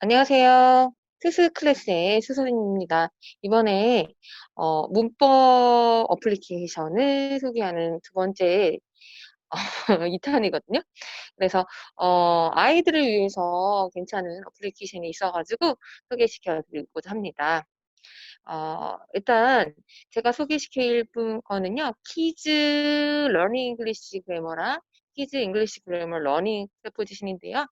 안녕하세요. 스스 클래스의 수선입니다. 이번에 어, 문법 어플리케이션을 소개하는 두 번째 어, 2탄이거든요. 그래서 어, 아이들을 위해서 괜찮은 어플리케이션이 있어가지고 소개시켜 드리고자 합니다. 어, 일단 제가 소개시킬 거는요. 키즈 러닝 잉글리시 그래머랑 키즈 잉글리시 그래머 러닝 프레포지션인데요.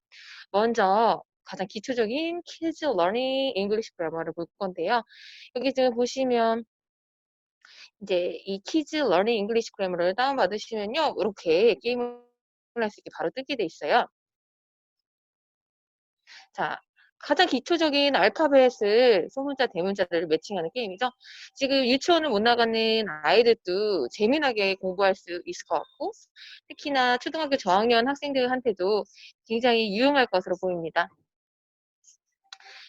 먼저 가장 기초적인 키즈 러닝 잉글리시 그래머를 볼 건데요. 여기 지금 보시면 이제 이 키즈 러닝 잉글리시 그래머를 다운받으시면요. 이렇게 게임을 할 수 있게 바로 뜨게 돼 있어요. 자, 가장 기초적인 알파벳을 소문자, 대문자를 매칭하는 게임이죠. 지금 유치원을 못 나가는 아이들도 재미나게 공부할 수 있을 것 같고, 특히나 초등학교 저학년 학생들한테도 굉장히 유용할 것으로 보입니다.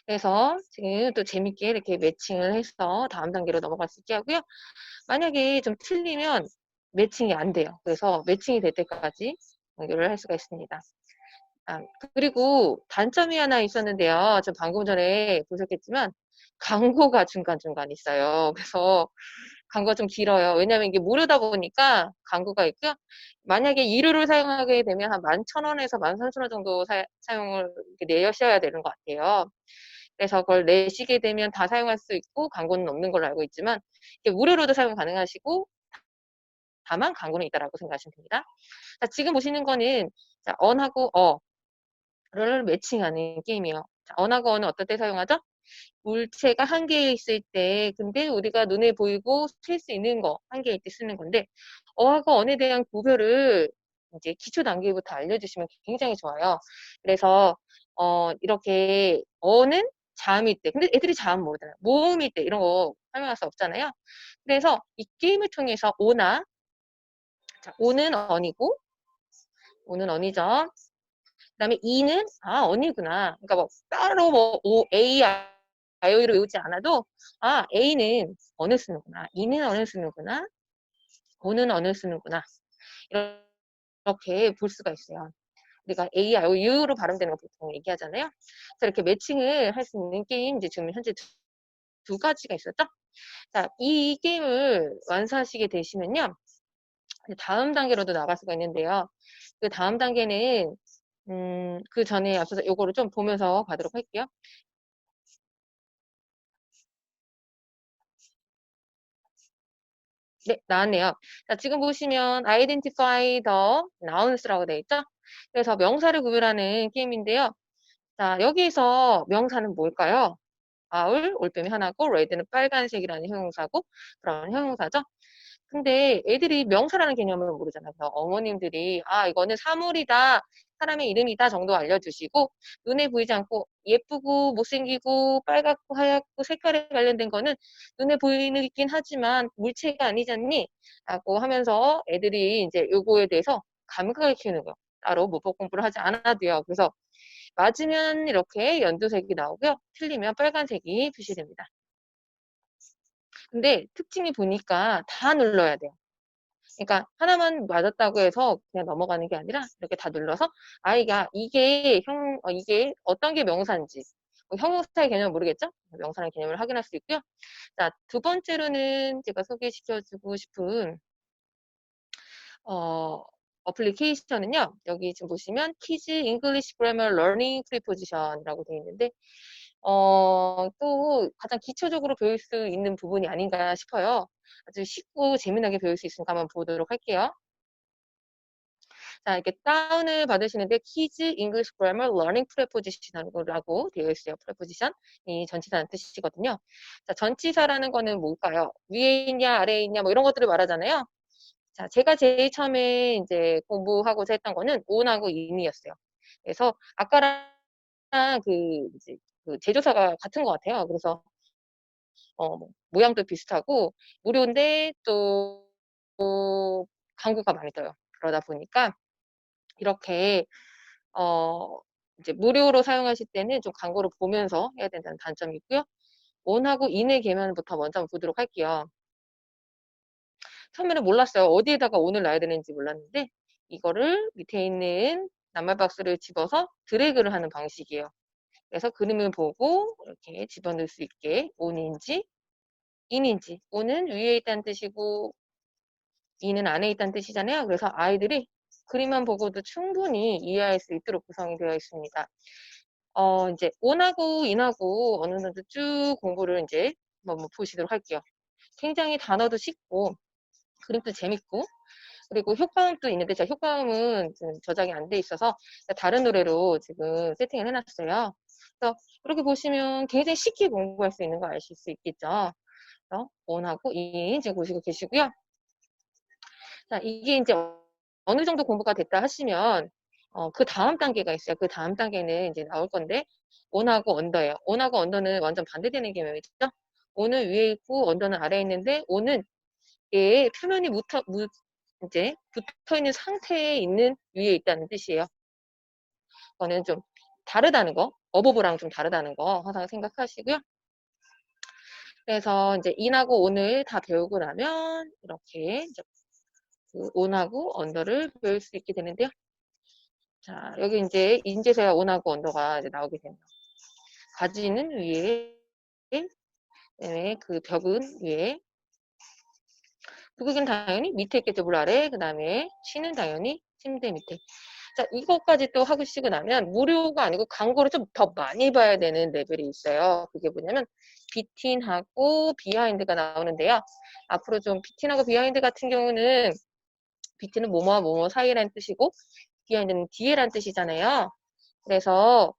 그래서 지금 또 재밌게 이렇게 매칭을 해서 다음 단계로 넘어갈 수 있게 하고요. 만약에 좀 틀리면 매칭이 안 돼요. 그래서 매칭이 될 때까지 연결을 할 수가 있습니다. 아, 그리고 단점이 하나 있었는데요. 저 방금 전에 보셨겠지만 광고가 중간중간 있어요. 그래서 광고가 좀 길어요. 왜냐하면 이게 무료다 보니까 광고가 있고요. 만약에 1호를 사용하게 되면 한 11,000원에서 13,000원 정도 사, 용을 내셔야 되는 것 같아요. 그래서 그걸 내시게 되면 다 사용할 수 있고 광고는 없는 걸로 알고 있지만 무료로도 사용 가능하시고 다만 광고는 있다라고 생각하시면 됩니다. 자, 지금 보시는 거는 자, on하고 어를 매칭하는 게임이에요. 자, on하고 어는 어떨 때 사용하죠? 물체가 한 개 있을 때, 근데 우리가 눈에 보이고 쓸 수 있는 거, 한 개일 때 쓰는 건데, 어하고 언에 대한 구별을 이제 기초 단계부터 알려주시면 굉장히 좋아요. 그래서, 어, 이렇게, 어는 자음일 때, 근데 애들이 자음 모르잖아요. 모음일 때, 이런 거 설명할 수 없잖아요. 그래서 이 게임을 통해서 오나, 자, 오는 언이고, 오는 언이죠. 그 다음에 이는, 아, 언이구나. 그러니까 뭐, 따로 뭐, 오, A, 아이오이로 외우지 않아도, 아, A는 언을 쓰는구나. 이는 언을 쓰는구나. 오는 언을 쓰는구나. 이렇게 볼 수가 있어요. 우리가 A, I, O, U로 발음되는 거 보통 얘기하잖아요. 그래서 이렇게 매칭을 할 수 있는 게임, 이제 지금 현재 두, 두 가지가 있었죠. 자, 이 게임을 완수하시게 되시면요. 다음 단계로도 나갈 수가 있는데요. 그 다음 단계는, 음, 그 전에 앞서서 요거를 좀 보면서 가도록 할게요. 네, 나왔네요. 자, 지금 보시면 identify the nouns라고 되어 있죠? 그래서 명사를 구별하는 게임인데요. 자, 여기서 명사는 뭘까요? 아울, 올빼미 하나고, 레드는 빨간색이라는 형용사고, 그런 형용사죠. 근데 애들이 명사라는 개념을 모르잖아요. 그래서 어머님들이 아 이거는 사물이다, 사람의 이름이다 정도 알려주시고 눈에 보이지 않고 예쁘고 못생기고 빨갛고 하얗고 색깔에 관련된 거는 눈에 보이긴 하지만 물체가 아니잖니? 라고 하면서 애들이 이제 요거에 대해서 감각을 키우는 거예요. 따로 문법 공부를 하지 않아도요. 그래서 맞으면 이렇게 연두색이 나오고요. 틀리면 빨간색이 표시됩니다. 근데 특징이 보니까 다 눌러야 돼요. 그러니까 하나만 맞았다고 해서 그냥 넘어가는 게 아니라 이렇게 다 눌러서 아이가 이게 형 어, 이게 어떤 게 명사인지 뭐 형용사의 개념을 모르겠죠? 명사의 개념을 확인할 수 있고요. 자, 두 번째로는 제가 소개시켜주고 싶은 어, 어플리케이션은요. 여기 지금 보시면 키즈 잉글리시 그래머 러닝 프리포지션이라고 되어 있는데 어, 또 가장 기초적으로 배울 수 있는 부분이 아닌가 싶어요. 아주 쉽고 재미나게 배울 수 있으니까 한번 보도록 할게요. 자, 이렇게 다운을 받으시는데 키즈 잉글리시 그래머 러닝 프레포지션이라고 되어 있어요. 프레포지션이 전치사라는 뜻이거든요. 자, 전치사라는 거는 뭘까요? 위에 있냐, 아래에 있냐, 뭐 이런 것들을 말하잖아요. 자, 제가 제일 처음에 이제 공부하고자 했던 거는 온하고 인이었어요. 그래서 아까랑 그 이제 그 제조사가 같은 것 같아요. 그래서 어, 뭐, 모양도 비슷하고 무료인데 또, 또 광고가 많이 떠요. 그러다 보니까 이렇게 어, 이제 무료로 사용하실 때는 좀 광고를 보면서 해야 된다는 단점이 있고요. 원하고 인의 계면부터 먼저 보도록 할게요. 처음에는 몰랐어요. 어디에다가 온을 놔야 되는지 몰랐는데 이거를 밑에 있는 낱말 박스를 집어서 드래그를 하는 방식이에요. 그래서 그림을 보고 이렇게 집어넣을 수 있게 on인지 in인지 on은 위에 있다는 뜻이고 in은 안에 있다는 뜻이잖아요. 그래서 아이들이 그림만 보고도 충분히 이해할 수 있도록 구성이 되어 있습니다. 어, 이제 on하고 in하고 어느 정도 쭉 공부를 이제 한번 보시도록 할게요. 굉장히 단어도 쉽고 그림도 재밌고 그리고 효과음도 있는데 제가 효과음은 저장이 안 돼 있어서 다른 노래로 지금 세팅을 해놨어요. 그래서 이렇게 보시면 굉장히 쉽게 공부할 수 있는 거 아실 수 있겠죠. 그래서 on하고 in 지금 보시고 계시고요. 자, 이게 이제 어느 정도 공부가 됐다 하시면 어, 그 다음 단계가 있어요. 그 다음 단계는 이제 나올 건데 on하고 언더예요. on하고 언더는 완전 반대되는 개념이죠. on은 위에 있고 언더는 아래에 있는데 on은 얘 표면이 묻어, 묻, 이제 붙어 있는 상태에 있는 위에 있다는 뜻이에요. 그거는 좀 다르다는 거, 어버브랑 좀 다르다는 거 항상 생각하시고요. 그래서 이제 인하고 온을 다 배우고 나면 이렇게 이제 그 온하고 언더를 배울 수 있게 되는데요. 자, 여기 이제 인제서야 온하고 언더가 이제 나오게 됩니다. 가지는 위에, 그 벽은 위에, 북극은 당연히 밑에 있겠죠, 물 아래. 그 다음에 쉬는 당연히 침대 밑에. 자, 이것까지 또 하고 시고 나면 무료가 아니고 광고를 좀 더 많이 봐야 되는 레벨이 있어요. 그게 뭐냐면 비틴하고 비하인드가 나오는데요. 앞으로 좀 비틴하고 비하인드 같은 경우는 비틴은 뭐뭐와 뭐뭐 사이라는 뜻이고 비하인드는 뒤에란 뜻이잖아요. 그래서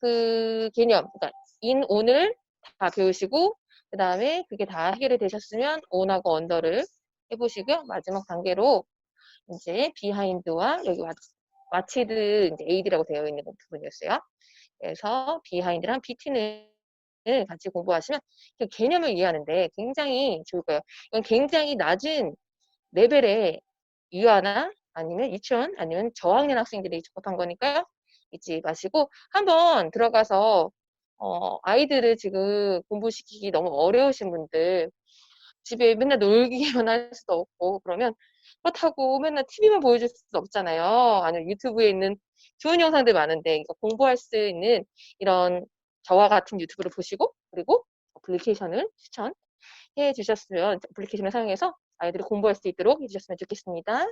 그 개념, 그러니까 인, 온을 다 배우시고 그 다음에 그게 다 해결이 되셨으면 온하고 언더를 해보시고요. 마지막 단계로 이제 비하인드와 여기 마치드 이제 AD라고 되어 있는 부분이었어요. 그래서 비하인드랑 BT는 같이 공부하시면 그 개념을 이해하는데 굉장히 좋을 거예요. 이건 굉장히 낮은 레벨의 유아나 아니면 유치원 아니면 저학년 학생들이 접합한 거니까요. 잊지 마시고 한번 들어가서 어, 아이들을 지금 공부시키기 너무 어려우신 분들 집에 맨날 놀기만 할 수도 없고 그러면 그렇다고 맨날 TV만 보여줄 수도 없잖아요. 아니면 유튜브에 있는 좋은 영상들 많은데 그러니까 공부할 수 있는 이런 저와 같은 유튜브를 보시고 그리고 어플리케이션을 추천해 주셨으면 어플리케이션을 사용해서 아이들이 공부할 수 있도록 해주셨으면 좋겠습니다.